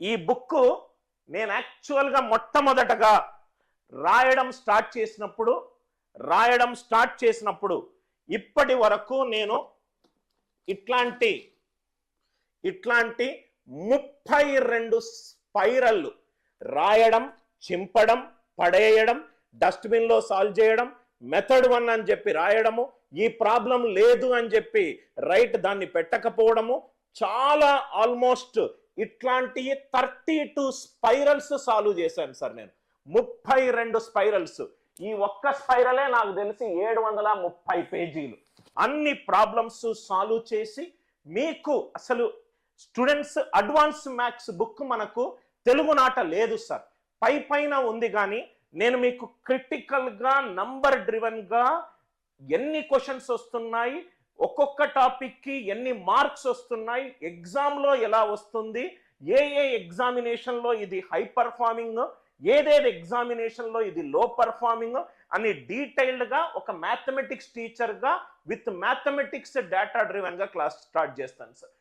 ఈ బుక్ నేను యాక్చువల్గా మొట్టమొదటగా రాయడం స్టార్ట్ చేసినప్పుడు రాయడం స్టార్ట్ చేసినప్పుడు ఇప్పటి వరకు నేను ఇట్లాంటి ఇట్లాంటి ముప్పై రెండు స్పైరల్లు రాయడం చింపడం పడేయడం డస్ట్బిన్లో సాల్వ్ చేయడం మెథడ్ వన్ అని చెప్పి రాయడము ఈ ప్రాబ్లం లేదు అని చెప్పి రైట్ దాన్ని పెట్టకపోవడము చాలా ఆల్మోస్ట్ ఇట్లాంటి థర్టీ టూ స్పైరల్స్ సాల్వ్ చేశాను సార్ నేను. ముప్పై రెండు స్పైరల్స్ ఈ ఒక్క స్పైరలే నాకు తెలిసి ఏడు వందల ముప్పై పేజీలు. అన్ని ప్రాబ్లమ్స్ సాల్వ్ చేసి మీకు అసలు స్టూడెంట్స్ అడ్వాన్స్ మ్యాథ్స్ బుక్ మనకు తెలుగు నాట లేదు సార్. పై పైన ఉంది కానీ నేను మీకు క్రిటికల్గా నంబర్ డ్రివెన్గా ఎన్ని క్వశ్చన్స్ వస్తున్నాయి ఒక్కొక్క టాపిక్కి ఎన్ని మార్క్స్ వస్తున్నాయి ఎగ్జామ్లో ఎలా వస్తుంది ఏ ఏ ఎగ్జామినేషన్లో ఇది హై పర్ఫార్మింగ్ ఏదేది ఎగ్జామినేషన్లో ఇది లో పర్ఫార్మింగ్ అని డీటెయిల్డ్గా ఒక మ్యాథమెటిక్స్ టీచర్గా విత్ మ్యాథమెటిక్స్ డేటా డ్రివెన్గా క్లాస్ స్టార్ట్ చేస్తాను సార్